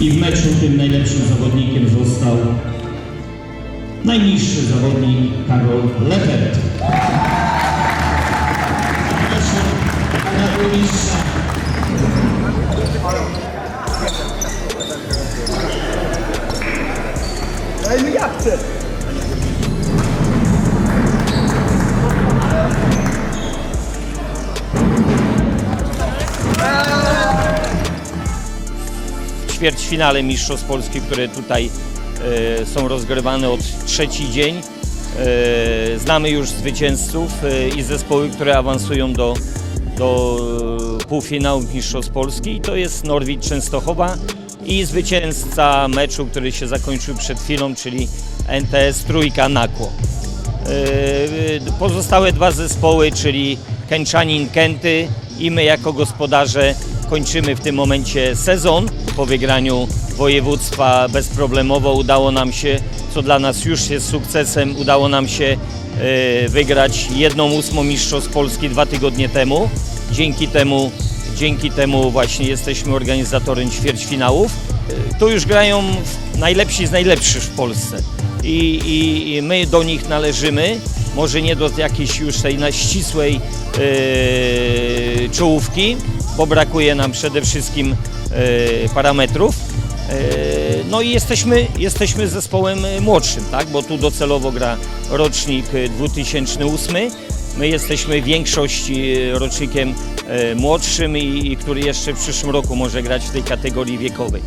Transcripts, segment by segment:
I w meczu tym najlepszym zawodnikiem został najniższy zawodnik Karol Lepert. Ćwierćfinale Mistrzostw Polski, które tutaj e, są rozgrywane od trzeci dzień. E, znamy już zwycięzców e, i zespoły, które awansują do, do e, półfinałów Mistrzostw Polski. I to jest Norwid Częstochowa i zwycięzca meczu, który się zakończył przed chwilą, czyli NTS Trójka Nakło. E, Pozostałe dwa zespoły, czyli Kęczanin Kęty i my jako gospodarze kończymy w tym momencie sezon. Po wygraniu województwa bezproblemowo udało nam się, co dla nas już jest sukcesem, udało nam się e, wygrać jedną ósmą Mistrzostw Polski dwa tygodnie temu. Dzięki temu, dzięki temu właśnie jesteśmy organizatorem ćwierćfinałów. E, Tu już grają najlepsi z najlepszych w Polsce i, i, i my do nich należymy. Może nie do jakiejś już tej ścisłej e, czołówki, bo brakuje nam przede wszystkim e, parametrów. E, No i jesteśmy, jesteśmy zespołem młodszym, tak? bo tu docelowo gra rocznik e, 2008. My jesteśmy większości e, rocznikiem e, młodszym i, i który jeszcze w przyszłym roku może grać w tej kategorii wiekowej.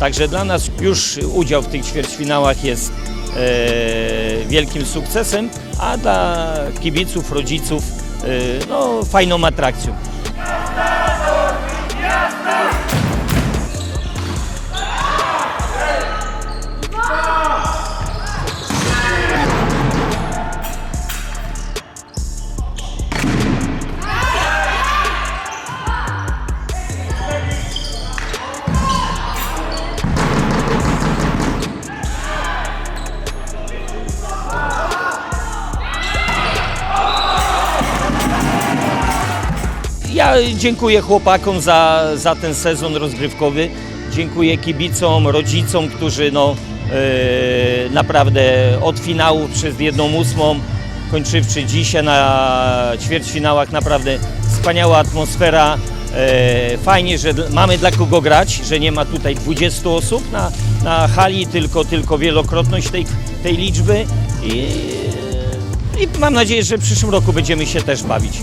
Także dla nas już udział w tych ćwierćfinałach jest e, wielkim sukcesem, a dla kibiców, rodziców e, no, fajną atrakcją. Ja dziękuję chłopakom za, za ten sezon rozgrywkowy. Dziękuję kibicom, rodzicom, którzy no, e, naprawdę od finału przez jedną ósmą, kończywszy dzisiaj na ćwierćfinałach, naprawdę wspaniała atmosfera. E, fajnie, że mamy dla kogo grać, że nie ma tutaj 20 osób na, na hali, tylko, tylko wielokrotność tej, tej liczby. I, I mam nadzieję, że w przyszłym roku będziemy się też bawić.